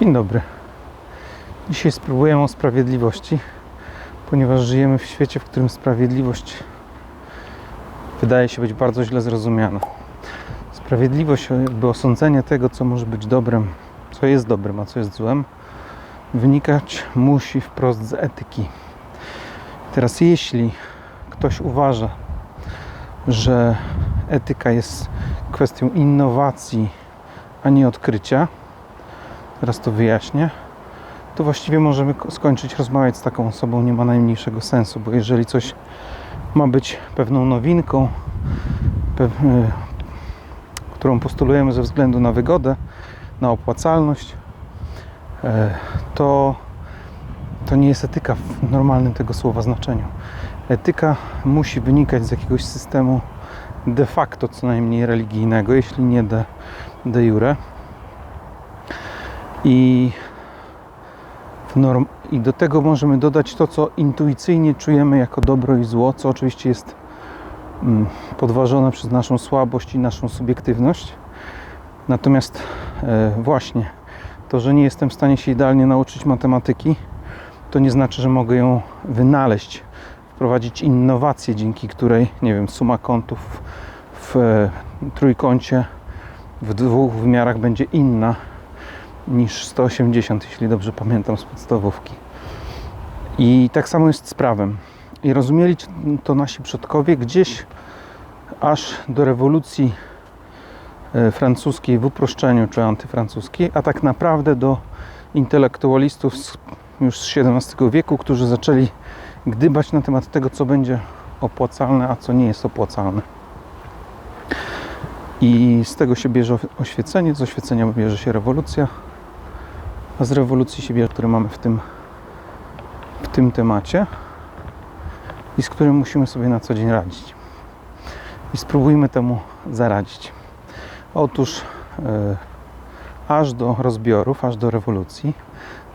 Dzień dobry. Dzisiaj spróbujemy o sprawiedliwości, ponieważ żyjemy w świecie, w którym sprawiedliwość wydaje się być bardzo źle zrozumiana. Sprawiedliwość, jakby osądzenie tego, co może być dobrem, co jest dobrem, a co jest złem, wynikać musi wprost z etyki. Teraz, jeśli ktoś uważa, że etyka jest kwestią innowacji, a nie odkrycia, teraz to wyjaśnię, to właściwie możemy ko- skończyć rozmawiać z taką osobą, nie ma najmniejszego sensu, bo jeżeli coś ma być pewną nowinką, y, którą postulujemy ze względu na wygodę, na opłacalność, e, to, to nie jest etyka w normalnym tego słowa znaczeniu. Etyka musi wynikać z jakiegoś systemu de facto co najmniej religijnego, jeśli nie de, de jure. I, norm, I do tego możemy dodać to, co intuicyjnie czujemy jako dobro i zło, co oczywiście jest mm, podważone przez naszą słabość i naszą subiektywność. Natomiast e, właśnie to, że nie jestem w stanie się idealnie nauczyć matematyki, to nie znaczy, że mogę ją wynaleźć, wprowadzić innowację, dzięki której, nie wiem, suma kątów w trójkącie w dwóch wymiarach będzie inna niż 180, jeśli dobrze pamiętam z podstawówki. I tak samo jest z prawem. I rozumieli to nasi przodkowie gdzieś aż do rewolucji e, francuskiej w uproszczeniu czy antyfrancuskiej, a tak naprawdę do intelektualistów z, już z XVII wieku, którzy zaczęli gdybać na temat tego, co będzie opłacalne, a co nie jest opłacalne. I z tego się bierze oświecenie, z oświecenia bierze się rewolucja, z rewolucji się bierze, które mamy w tym, w tym temacie i z którym musimy sobie na co dzień radzić. I spróbujmy temu zaradzić. Otóż e, aż do rozbiorów, aż do rewolucji,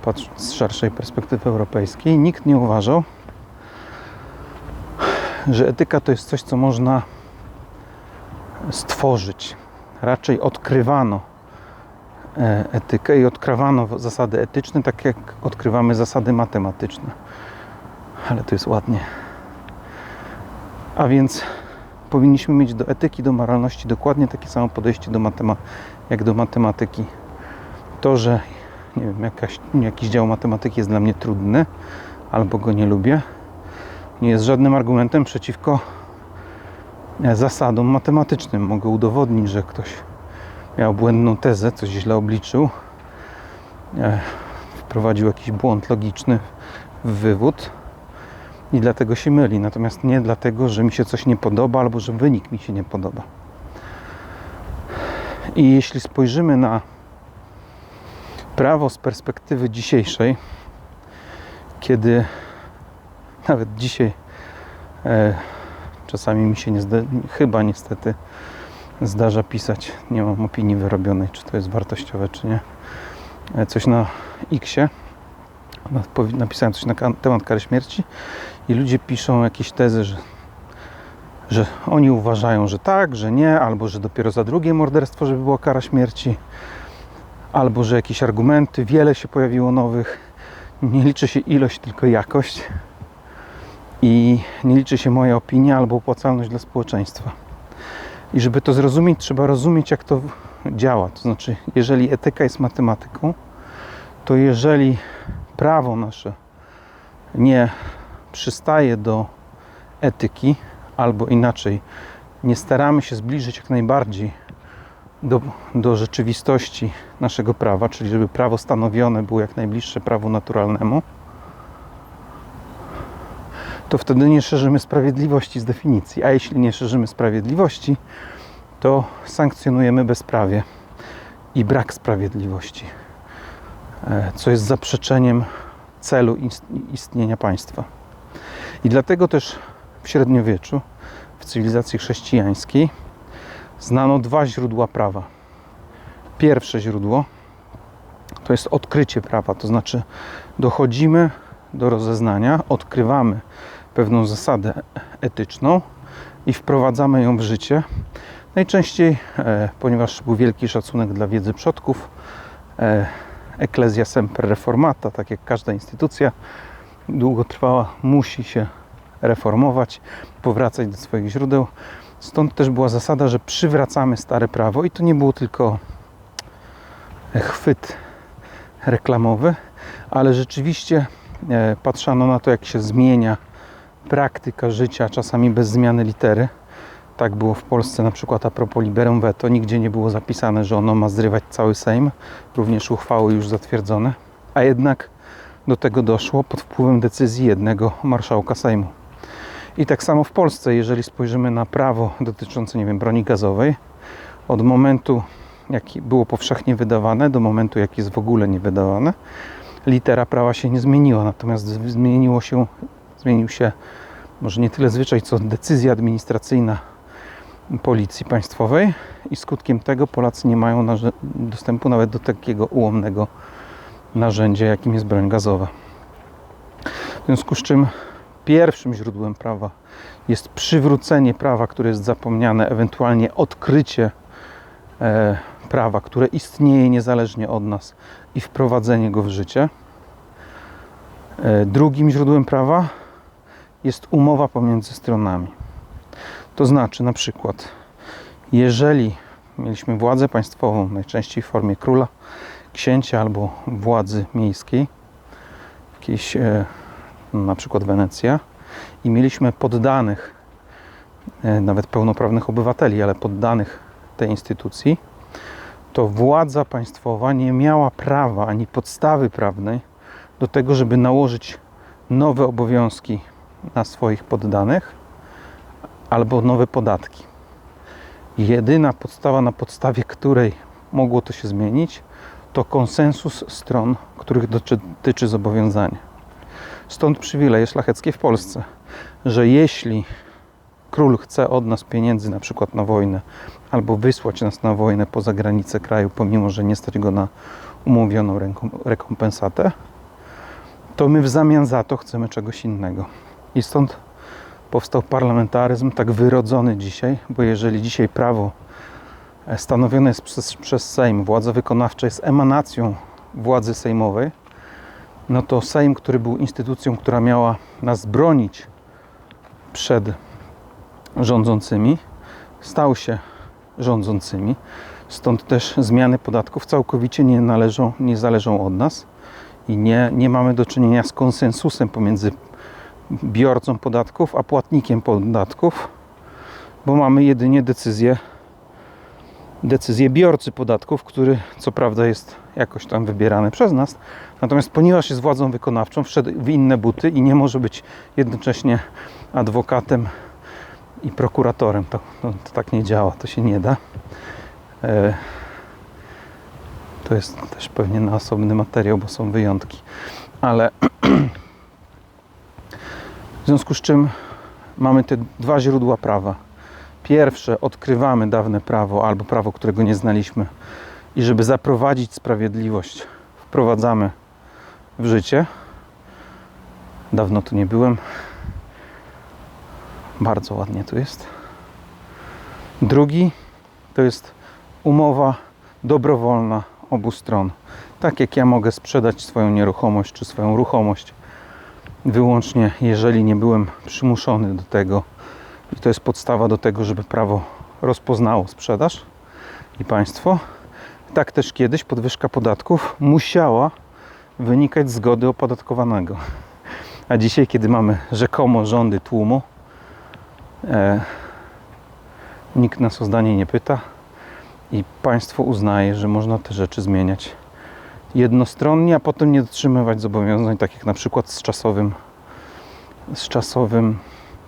patrząc z szerszej perspektywy europejskiej, nikt nie uważał, że etyka to jest coś, co można stworzyć. Raczej odkrywano etykę i odkrywano zasady etyczne, tak jak odkrywamy zasady matematyczne. Ale to jest ładnie. A więc powinniśmy mieć do etyki, do moralności dokładnie takie samo podejście do matema- jak do matematyki. To, że nie wiem, jakaś, jakiś dział matematyki jest dla mnie trudny albo go nie lubię, nie jest żadnym argumentem przeciwko e, zasadom matematycznym. Mogę udowodnić, że ktoś miał błędną tezę, coś źle obliczył, e, wprowadził jakiś błąd logiczny w wywód i dlatego się myli. Natomiast nie dlatego, że mi się coś nie podoba albo że wynik mi się nie podoba. I jeśli spojrzymy na prawo z perspektywy dzisiejszej, kiedy nawet dzisiaj e, czasami mi się nie zda, chyba niestety zdarza pisać, nie mam opinii wyrobionej, czy to jest wartościowe, czy nie, e, coś na. Napowi- Napisałem coś na temat kary śmierci i ludzie piszą jakieś tezy, że, że oni uważają, że tak, że nie, albo że dopiero za drugie morderstwo, żeby była kara śmierci, albo że jakieś argumenty, wiele się pojawiło nowych. Nie liczy się ilość, tylko jakość i nie liczy się moja opinia albo opłacalność dla społeczeństwa. I żeby to zrozumieć, trzeba rozumieć, jak to działa. To znaczy, jeżeli etyka jest matematyką, to jeżeli prawo nasze nie przystaje do etyki, albo inaczej, nie staramy się zbliżyć jak najbardziej do, do rzeczywistości naszego prawa, czyli żeby prawo stanowione było jak najbliższe prawu naturalnemu, to wtedy nie szerzymy sprawiedliwości z definicji. A jeśli nie szerzymy sprawiedliwości, to sankcjonujemy bezprawie i brak sprawiedliwości, e, co jest zaprzeczeniem celu ist- istnienia państwa. I dlatego też w średniowieczu, w cywilizacji chrześcijańskiej, znano dwa źródła prawa. Pierwsze źródło to jest odkrycie prawa, to znaczy dochodzimy do rozeznania, odkrywamy pewną zasadę etyczną i wprowadzamy ją w życie. Najczęściej, e, ponieważ był wielki szacunek dla wiedzy przodków, e, ecclesia semper reformata, tak jak każda instytucja długotrwała, musi się reformować, powracać do swoich źródeł. Stąd też była zasada, że przywracamy stare prawo i to nie było tylko chwyt reklamowy, ale rzeczywiście e, patrzono na to, jak się zmienia praktyka życia, czasami bez zmiany litery. Tak było w Polsce na przykład a propos liberum veto. Nigdzie nie było zapisane, że ono ma zrywać cały Sejm, również uchwały już zatwierdzone. A jednak do tego doszło pod wpływem decyzji jednego marszałka Sejmu. I tak samo w Polsce, jeżeli spojrzymy na prawo dotyczące, nie wiem, broni gazowej, od momentu, jaki było powszechnie wydawane, do momentu, jak jest w ogóle nie wydawane, litera prawa się nie zmieniła, natomiast zmieniło się, zmienił się może nie tyle zwyczaj, co decyzja administracyjna policji państwowej i skutkiem tego Polacy nie mają dostępu nawet do takiego ułomnego narzędzia, jakim jest broń gazowa. W związku z czym pierwszym źródłem prawa jest przywrócenie prawa, które jest zapomniane, ewentualnie odkrycie e, prawa, które istnieje niezależnie od nas i wprowadzenie go w życie. E, drugim źródłem prawa jest umowa pomiędzy stronami. To znaczy, na przykład, jeżeli mieliśmy władzę państwową, najczęściej w formie króla, księcia albo władzy miejskiej, jakiejś e, na przykład Wenecja, i mieliśmy poddanych, e, nawet pełnoprawnych obywateli, ale poddanych tej instytucji, to władza państwowa nie miała prawa ani podstawy prawnej do tego, żeby nałożyć nowe obowiązki na swoich poddanych albo nowe podatki. Jedyna podstawa, na podstawie której mogło to się zmienić, to konsensus stron, których dotyczy zobowiązanie. Stąd przywileje szlacheckie w Polsce, że jeśli król chce od nas pieniędzy na przykład na wojnę, albo wysłać nas na wojnę poza granice kraju, pomimo że nie stać go na umówioną rekompensatę, to my w zamian za to chcemy czegoś innego. I stąd powstał parlamentaryzm tak wyrodzony dzisiaj, bo jeżeli dzisiaj prawo e, stanowione jest przez, przez Sejm, władza wykonawcza jest emanacją władzy sejmowej, no to Sejm, który był instytucją, która miała nas bronić przed rządzącymi, stał się rządzącymi. Stąd też zmiany podatków całkowicie nie należą, nie zależą od nas i nie, nie mamy do czynienia z konsensusem pomiędzy biorcą podatków a płatnikiem podatków, bo mamy jedynie decyzję decyzję biorcy podatków, który co prawda jest jakoś tam wybierany przez nas, natomiast ponieważ jest władzą wykonawczą, wszedł w inne buty i nie może być jednocześnie adwokatem i prokuratorem. To, to, to tak nie działa, to się nie da. E, to jest też pewnie na osobny materiał, bo są wyjątki. Ale w związku z czym mamy te dwa źródła prawa. Pierwsze, odkrywamy dawne prawo albo prawo, którego nie znaliśmy, i żeby zaprowadzić sprawiedliwość, wprowadzamy w życie. Dawno tu nie byłem. Bardzo ładnie tu jest. Drugi to jest umowa dobrowolna obu stron. Tak jak ja mogę sprzedać swoją nieruchomość czy swoją ruchomość wyłącznie jeżeli nie byłem przymuszony do tego i to jest podstawa do tego, żeby prawo rozpoznało sprzedaż i państwo. Tak też kiedyś podwyżka podatków musiała wynikać z zgody opodatkowanego. A dzisiaj, kiedy mamy rzekomo rządy tłumu, e, nikt nas o zdanie nie pyta i państwo uznaje, że można te rzeczy zmieniać jednostronnie, a potem nie dotrzymywać zobowiązań, tak jak na przykład z czasowym, z czasowym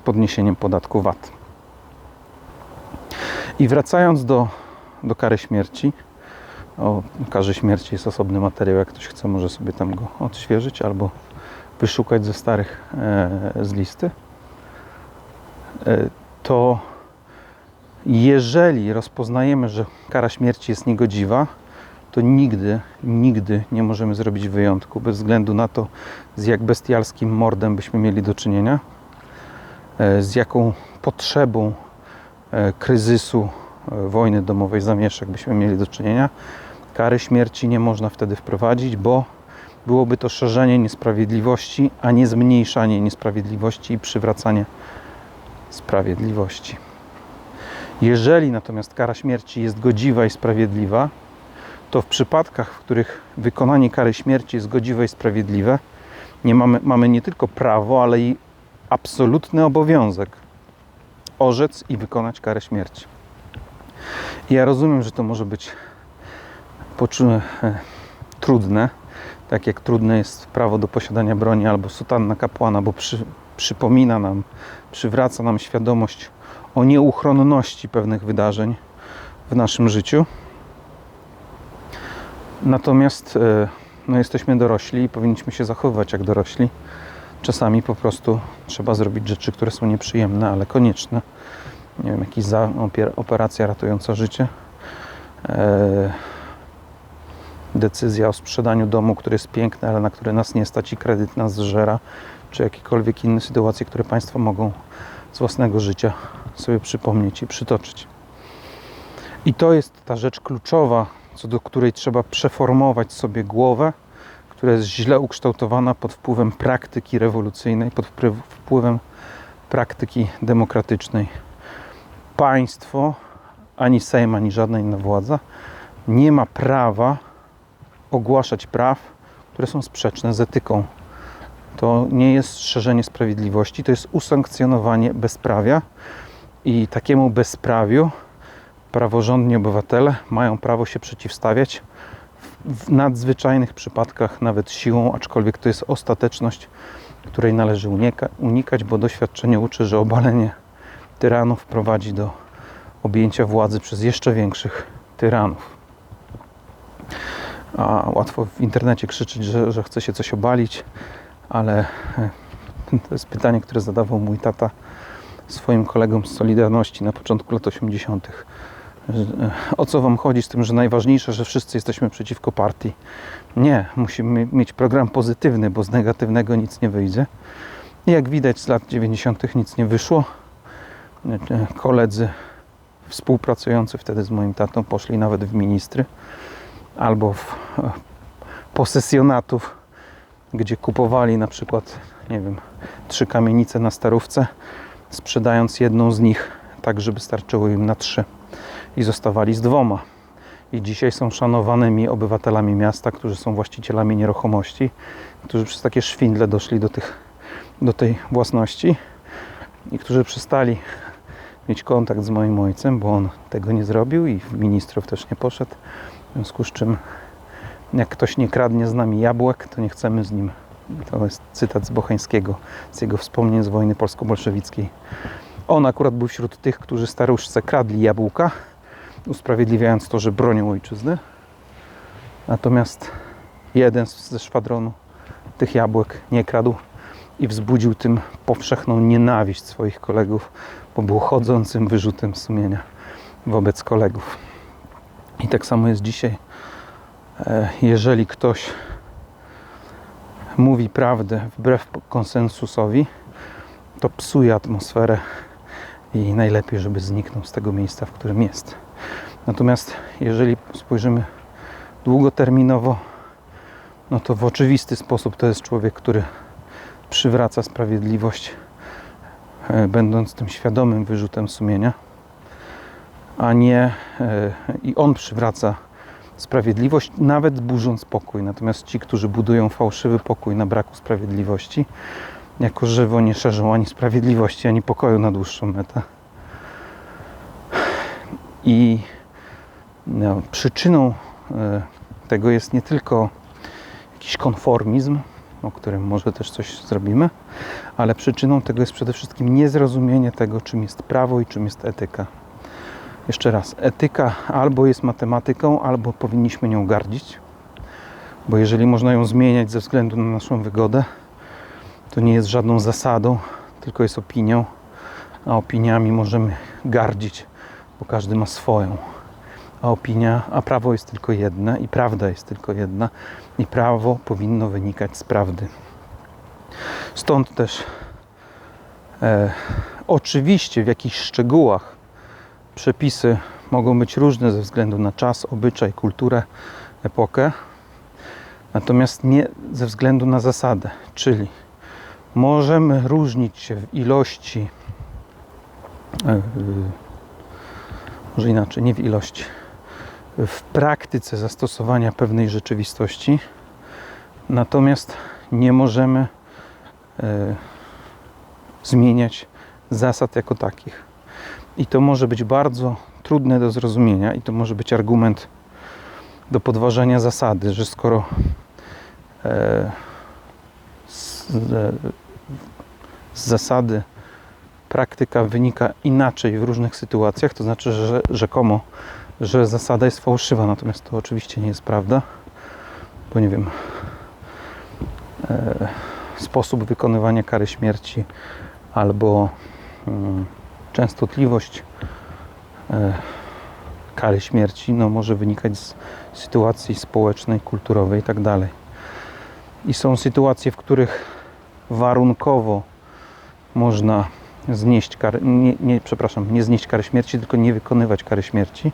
podniesieniem podatku VAT. I wracając do, do kary śmierci, o karze śmierci jest osobny materiał, jak ktoś chce, może sobie tam go odświeżyć albo wyszukać ze starych e, z listy. E, to jeżeli rozpoznajemy, że kara śmierci jest niegodziwa, to nigdy, nigdy nie możemy zrobić wyjątku, bez względu na to, z jak bestialskim mordem byśmy mieli do czynienia, e, z jaką potrzebą e, kryzysu, wojny domowej, zamieszek byśmy mieli do czynienia. Kary śmierci nie można wtedy wprowadzić, bo byłoby to szerzenie niesprawiedliwości, a nie zmniejszanie niesprawiedliwości i przywracanie sprawiedliwości. Jeżeli natomiast kara śmierci jest godziwa i sprawiedliwa, to w przypadkach, w których wykonanie kary śmierci jest godziwe i sprawiedliwe, nie mamy, mamy nie tylko prawo, ale i absolutny obowiązek orzec i wykonać karę śmierci. Ja rozumiem, że to może być e, trudne, tak jak trudne jest prawo do posiadania broni albo sutanna kapłana, bo przy, przypomina nam, przywraca nam świadomość o nieuchronności pewnych wydarzeń w naszym życiu. Natomiast e, no, jesteśmy dorośli i powinniśmy się zachowywać jak dorośli. Czasami po prostu trzeba zrobić rzeczy, które są nieprzyjemne, ale konieczne. Nie wiem, jakaś operacja ratująca życie. E, decyzja o sprzedaniu domu, który jest piękny, ale na który nas nie stać i kredyt nas zżera, czy jakiekolwiek inne sytuacje, które Państwo mogą z własnego życia sobie przypomnieć i przytoczyć. I to jest ta rzecz kluczowa, co do której trzeba przeformować sobie głowę, która jest źle ukształtowana pod wpływem praktyki rewolucyjnej, pod wpływem praktyki demokratycznej. Państwo, ani Sejm, ani żadna inna władza nie ma prawa ogłaszać praw, które są sprzeczne z etyką. To nie jest szerzenie sprawiedliwości, to jest usankcjonowanie bezprawia i takiemu bezprawiu praworządni obywatele mają prawo się przeciwstawiać w nadzwyczajnych przypadkach nawet siłą, aczkolwiek to jest ostateczność, której należy unika- unikać, bo doświadczenie uczy, że obalenie tyranów prowadzi do objęcia władzy przez jeszcze większych tyranów. A łatwo w internecie krzyczeć, że, że chce się coś obalić, ale e, to jest pytanie, które zadawał mój tata swoim kolegom z Solidarności na początku lat 80. Że, e, O co Wam chodzi z tym, że najważniejsze, że wszyscy jesteśmy przeciwko partii? Nie, musimy mieć program pozytywny, bo z negatywnego nic nie wyjdzie. Jak widać z lat 90. nic nie wyszło. E, Koledzy współpracujący wtedy z moim tatą poszli nawet w ministry albo w posesjonatów, gdzie kupowali na przykład, nie wiem, trzy kamienice na starówce, sprzedając jedną z nich tak, żeby starczyło im na trzy i zostawali z dwoma. I dzisiaj są szanowanymi obywatelami miasta, którzy są właścicielami nieruchomości, którzy przez takie szwindle doszli do, tych, do tej własności i którzy przestali mieć kontakt z moim ojcem, bo on tego nie zrobił i w ministrów też nie poszedł. W związku z czym, jak ktoś nie kradnie z nami jabłek, to nie chcemy z nim. To jest cytat z Bocheńskiego, z jego wspomnień z wojny polsko-bolszewickiej. On akurat był wśród tych, którzy staruszce kradli jabłka, usprawiedliwiając to, że bronią ojczyzny. Natomiast jeden ze szwadronu tych jabłek nie kradł i wzbudził tym powszechną nienawiść swoich kolegów, bo był chodzącym wyrzutem sumienia wobec kolegów. I tak samo jest dzisiaj. E, Jeżeli ktoś mówi prawdę wbrew konsensusowi, to psuje atmosferę i najlepiej, żeby zniknął z tego miejsca, w którym jest. Natomiast jeżeli spojrzymy długoterminowo, no to w oczywisty sposób to jest człowiek, który przywraca sprawiedliwość, e, będąc tym świadomym wyrzutem sumienia, a nie e, i on przywraca sprawiedliwość, nawet burząc pokój. Natomiast ci, którzy budują fałszywy pokój na braku sprawiedliwości, jako żywo nie szerzą ani sprawiedliwości, ani pokoju na dłuższą metę. I no, przyczyną e, tego jest nie tylko jakiś konformizm, o którym może też coś zrobimy, ale przyczyną tego jest przede wszystkim niezrozumienie tego, czym jest prawo i czym jest etyka. Jeszcze raz, etyka albo jest matematyką, albo powinniśmy nią gardzić, bo jeżeli można ją zmieniać ze względu na naszą wygodę, to nie jest żadną zasadą, tylko jest opinią, a opiniami możemy gardzić, bo każdy ma swoją. A opinia, a prawo jest tylko jedne i prawda jest tylko jedna i prawo powinno wynikać z prawdy. Stąd też e, oczywiście w jakichś szczegółach przepisy mogą być różne ze względu na czas, obyczaj, kulturę epokę, natomiast nie ze względu na zasadę, czyli możemy różnić się w ilości, e, może inaczej, nie w ilości, w praktyce zastosowania pewnej rzeczywistości, natomiast nie możemy e, zmieniać zasad jako takich. I to może być bardzo trudne do zrozumienia, i to może być argument do podważenia zasady, że skoro e, z, e, z zasady praktyka wynika inaczej w różnych sytuacjach, to znaczy, że rzekomo, że zasada jest fałszywa, natomiast to oczywiście nie jest prawda, bo nie wiem, e, sposób wykonywania kary śmierci albo mm, częstotliwość e, kary śmierci no, może wynikać z sytuacji społecznej, kulturowej itd. I są sytuacje, w których warunkowo można znieść karę, nie, nie, przepraszam, nie znieść kary śmierci, tylko nie wykonywać kary śmierci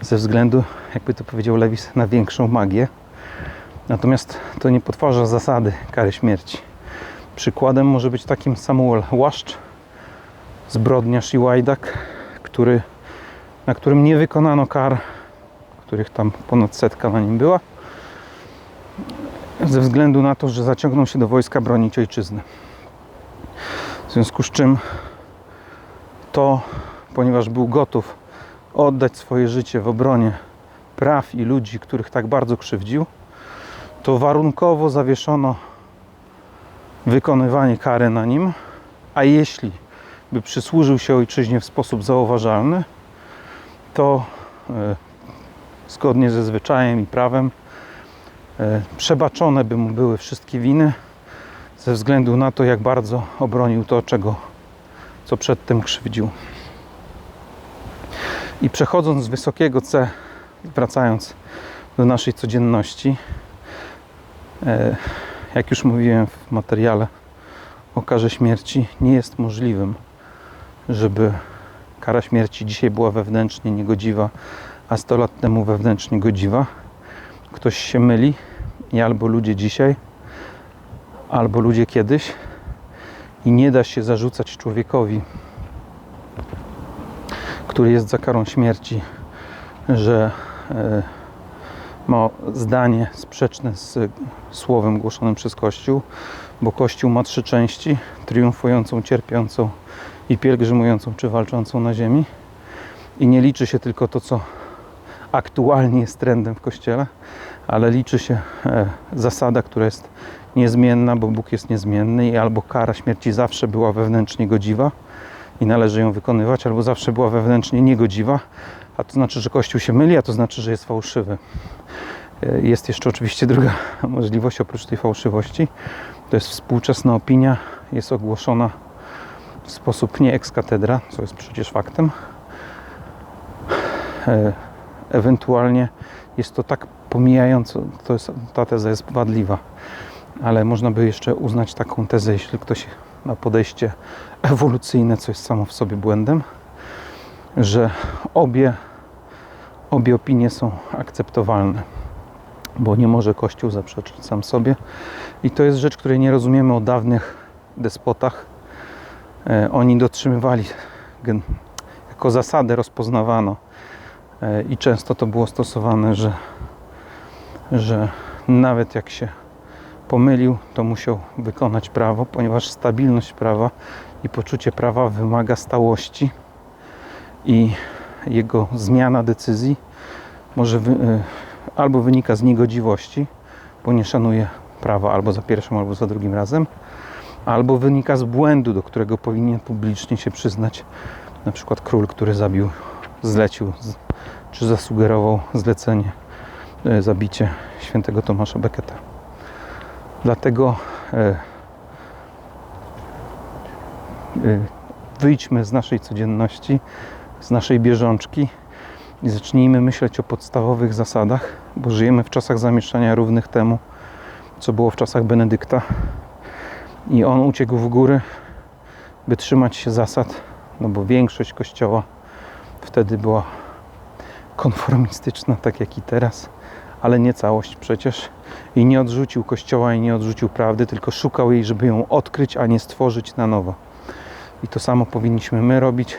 ze względu, jakby to powiedział Lewis, na większą magię. Natomiast to nie potwarza zasady kary śmierci. Przykładem może być takim Samuel Łaszcz, zbrodniarz i łajdak, który, na którym nie wykonano kar, których tam ponad setka na nim była, ze względu na to, że zaciągnął się do wojska bronić ojczyzny. W związku z czym to, ponieważ był gotów oddać swoje życie w obronie praw i ludzi, których tak bardzo krzywdził, to warunkowo zawieszono wykonywanie kary na nim, a jeśli by przysłużył się ojczyźnie w sposób zauważalny, to e, zgodnie ze zwyczajem i prawem e, przebaczone by mu były wszystkie winy ze względu na to, jak bardzo obronił to, czego, co przedtem krzywdził. I przechodząc z wysokiego C, wracając do naszej codzienności, e, jak już mówiłem w materiale o karze śmierci, nie jest możliwym, żeby kara śmierci dzisiaj była wewnętrznie niegodziwa, a 100 lat temu wewnętrznie godziwa. Ktoś się myli i albo ludzie dzisiaj, albo ludzie kiedyś i nie da się zarzucać człowiekowi, który jest za karą śmierci, że e, ma zdanie sprzeczne z słowem głoszonym przez Kościół, bo Kościół ma trzy części: triumfującą, cierpiącą i pielgrzymującą czy walczącą na ziemi. I nie liczy się tylko to, co aktualnie jest trendem w Kościele, ale liczy się e, zasada, która jest niezmienna, bo Bóg jest niezmienny i albo kara śmierci zawsze była wewnętrznie godziwa i należy ją wykonywać, albo zawsze była wewnętrznie niegodziwa, a to znaczy, że Kościół się myli, a to znaczy, że jest fałszywy. E, Jest jeszcze oczywiście druga możliwość oprócz tej fałszywości. To jest współczesna opinia, jest ogłoszona w sposób nie ex cathedra, co jest przecież faktem. E, Ewentualnie jest to tak pomijająco, to jest, ta teza jest wadliwa, ale można by jeszcze uznać taką tezę, jeśli ktoś ma podejście ewolucyjne, co jest samo w sobie błędem, że obie, obie opinie są akceptowalne, bo nie może Kościół zaprzeczyć sam sobie. I to jest rzecz, której nie rozumiemy o dawnych despotach. E, Oni dotrzymywali, jako zasadę rozpoznawano. E, i często to było stosowane, że, że nawet jak się pomylił, to musiał wykonać prawo, ponieważ stabilność prawa i poczucie prawa wymaga stałości. I jego zmiana decyzji może wy, y, albo wynika z niegodziwości, bo nie szanuje prawa albo za pierwszym, albo za drugim razem, albo wynika z błędu, do którego powinien publicznie się przyznać. Na przykład król, który zabił, zlecił, czy zasugerował zlecenie, y, zabicie świętego Tomasza Becketa. Dlatego e, e, wyjdźmy z naszej codzienności, z naszej bieżączki i zacznijmy myśleć o podstawowych zasadach, bo żyjemy w czasach zamieszania równych temu, co było w czasach Benedykta. I on uciekł w góry, by trzymać się zasad, no bo większość kościoła wtedy była konformistyczna, tak jak i teraz, ale nie całość przecież. I nie odrzucił Kościoła i nie odrzucił prawdy, tylko szukał jej, żeby ją odkryć, a nie stworzyć na nowo. I to samo powinniśmy my robić,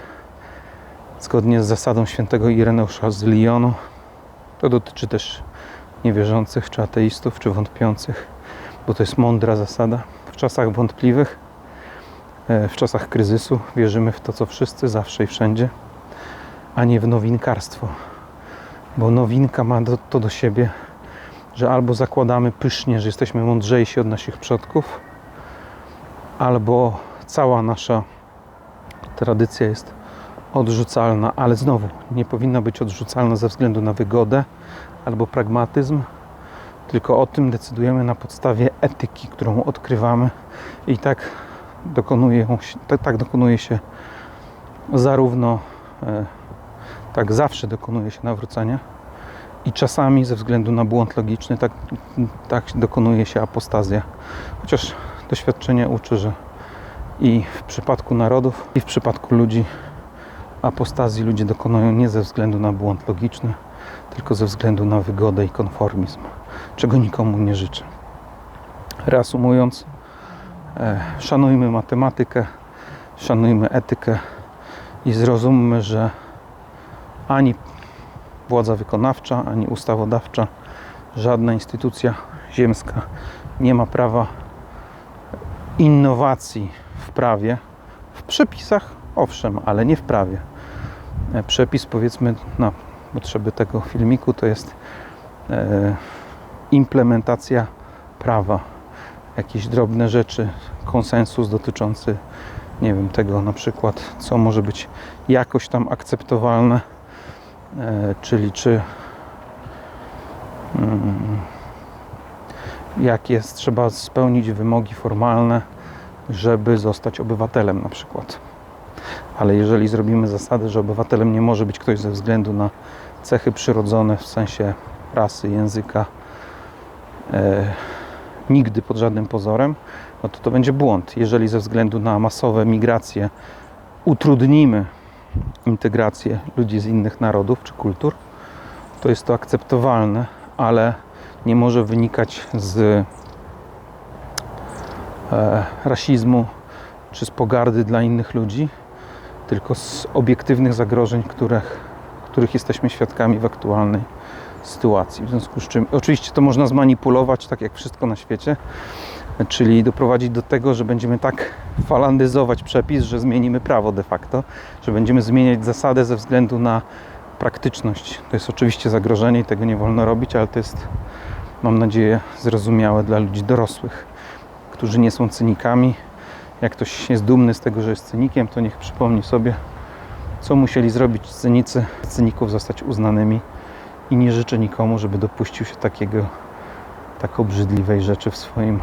zgodnie z zasadą świętego Ireneusza z Lyonu. To dotyczy też niewierzących, czy ateistów, czy wątpiących, bo to jest mądra zasada. Czasach wątpliwych, e, w czasach kryzysu wierzymy w to, co wszyscy, zawsze i wszędzie, a nie w nowinkarstwo. Bo nowinka ma do, to do siebie, że albo zakładamy pysznie, że jesteśmy mądrzejsi od naszych przodków, albo cała nasza tradycja jest odrzucalna, ale znowu nie powinna być odrzucalna ze względu na wygodę albo pragmatyzm, tylko o tym decydujemy na podstawie etyki, którą odkrywamy i tak dokonuje się, tak, tak dokonuje się zarówno e, tak zawsze dokonuje się nawrócenia i czasami ze względu na błąd logiczny tak, tak dokonuje się apostazja. Chociaż doświadczenie uczy, że i w przypadku narodów, i w przypadku ludzi apostazji ludzie dokonują nie ze względu na błąd logiczny, tylko ze względu na wygodę i konformizm, czego nikomu nie życzę. Reasumując, e, szanujmy matematykę, szanujmy etykę i zrozummy, że ani władza wykonawcza, ani ustawodawcza, żadna instytucja ziemska nie ma prawa innowacji w prawie, w przepisach owszem, ale nie w prawie. E, Przepis powiedzmy na potrzeby tego filmiku to jest e, implementacja prawa. Jakieś drobne rzeczy, konsensus dotyczący nie wiem, tego na przykład, co może być jakoś tam akceptowalne, e, czyli czy mm, jakie trzeba spełnić wymogi formalne, żeby zostać obywatelem na przykład. Ale jeżeli zrobimy zasadę, że obywatelem nie może być ktoś ze względu na cechy przyrodzone w sensie rasy, języka, e, nigdy pod żadnym pozorem, no to to będzie błąd. Jeżeli ze względu na masowe migracje utrudnimy integrację ludzi z innych narodów czy kultur, to jest to akceptowalne, ale nie może wynikać z e, rasizmu czy z pogardy dla innych ludzi, tylko z obiektywnych zagrożeń, których, których jesteśmy świadkami w aktualnej sytuacji. W związku z czym, oczywiście to można zmanipulować, tak jak wszystko na świecie, czyli doprowadzić do tego, że będziemy tak falandyzować przepis, że zmienimy prawo de facto, że będziemy zmieniać zasadę ze względu na praktyczność. To jest oczywiście zagrożenie i tego nie wolno robić, ale to jest, mam nadzieję, zrozumiałe dla ludzi dorosłych, którzy nie są cynikami. Jak ktoś jest dumny z tego, że jest cynikiem, to niech przypomni sobie, co musieli zrobić cynicy, cyników zostać uznanymi i nie życzę nikomu, żeby dopuścił się takiego, tak obrzydliwej rzeczy w swoim,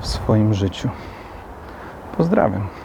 w swoim życiu. Pozdrawiam.